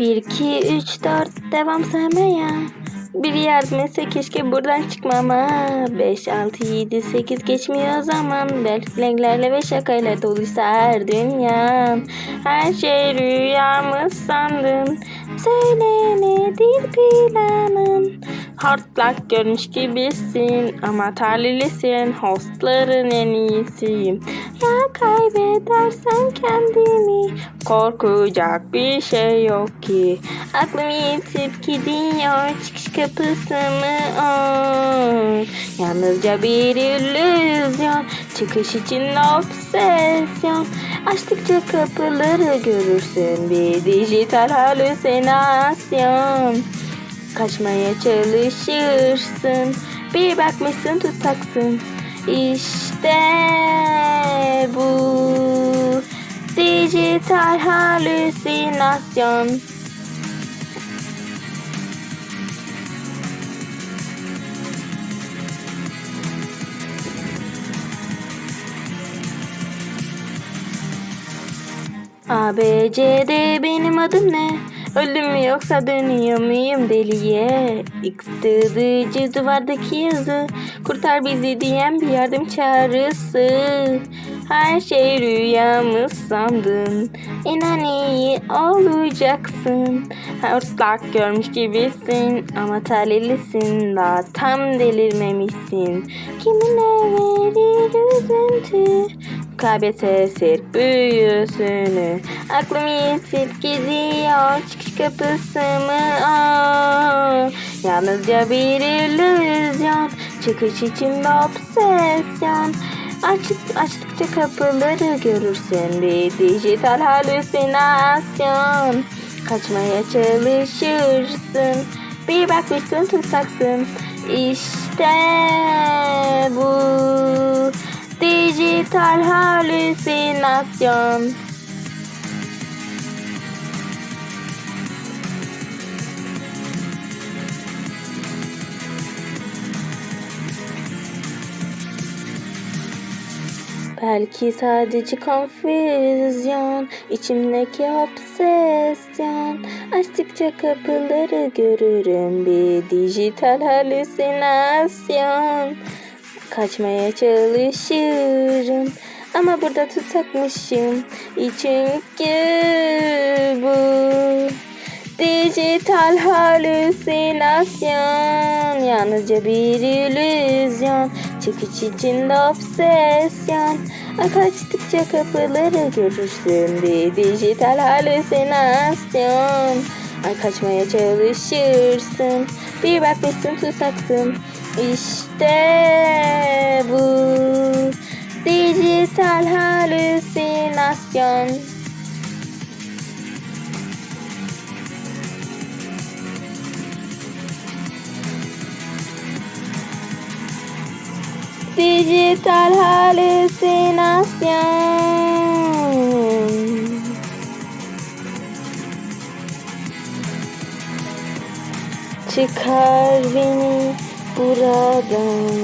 1, 2, 3, 4 devam saymaya. Bir yardım etse keşke buradan çıkmama. 5, 6, 7, 8 geçmiyor zaman. Belki renklerle ve şakayla doluysa her dünya. Her şey rüyamı sandın. Söyle nedir planın? Hortlak görmüş gibisin ama talihlisin. Hostların en iyisiyim. Ya kaybedersem kendimi korkacak bir şey yok ki. Aklım yitip gidiyor çıkış kapısı mı o? Yalnızca bir illüzyon çıkış için obsesyon. Açtıkça kapıları görürsün bir dijital halüsinasyon. Kaçmaya çalışırsın bir bakmışsın tutaksın. İşte bu dijital halüsinasyon. A, B, C, D benim adım ne? Öldüm mü yoksa dönüyor muyum deliye? Tığdıcı duvardaki yazı. Kurtar bizi diyen bir yardım çağrısı. Her şey rüyamı sandın. İnan iyi olacaksın. Hortlak görmüş gibisin Ama talihlisin. Daha tam delirmemişsin. Kimine verir üzüntü? Kaybetse sirk büyüsünü. Aklım yitip gidiyor Çıkış kapısı mı o Yalnızca bir illüzyon Çıkış içinde obsesyon. Aç, açtıkça kapıları görürsün Bir dijital halüsinasyon. Kaçmaya çalışırsın Bir bakmışsın tutsaksın İşte bu Dijital halüsinasyon. Belki sadece konfüzyon, içimdeki obsesyon. Açtıkça kapıları görürüm bir dijital halüsinasyon. Kaçmaya çalışırım ama burada tutsakmışım. Çünkü bu dijital halüsinasyon Yalnızca bir illüzyon Çıkış içinde obsesyon. Kaçtıkça kapıları görürsün bir dijital halüsinasyon. Ay kaçmaya çalışırsın. Bir bakmışsın tutsaksın İşte bu. Dijital halüsinasyon Dijital halüsinasyon. Çıkar beni buradan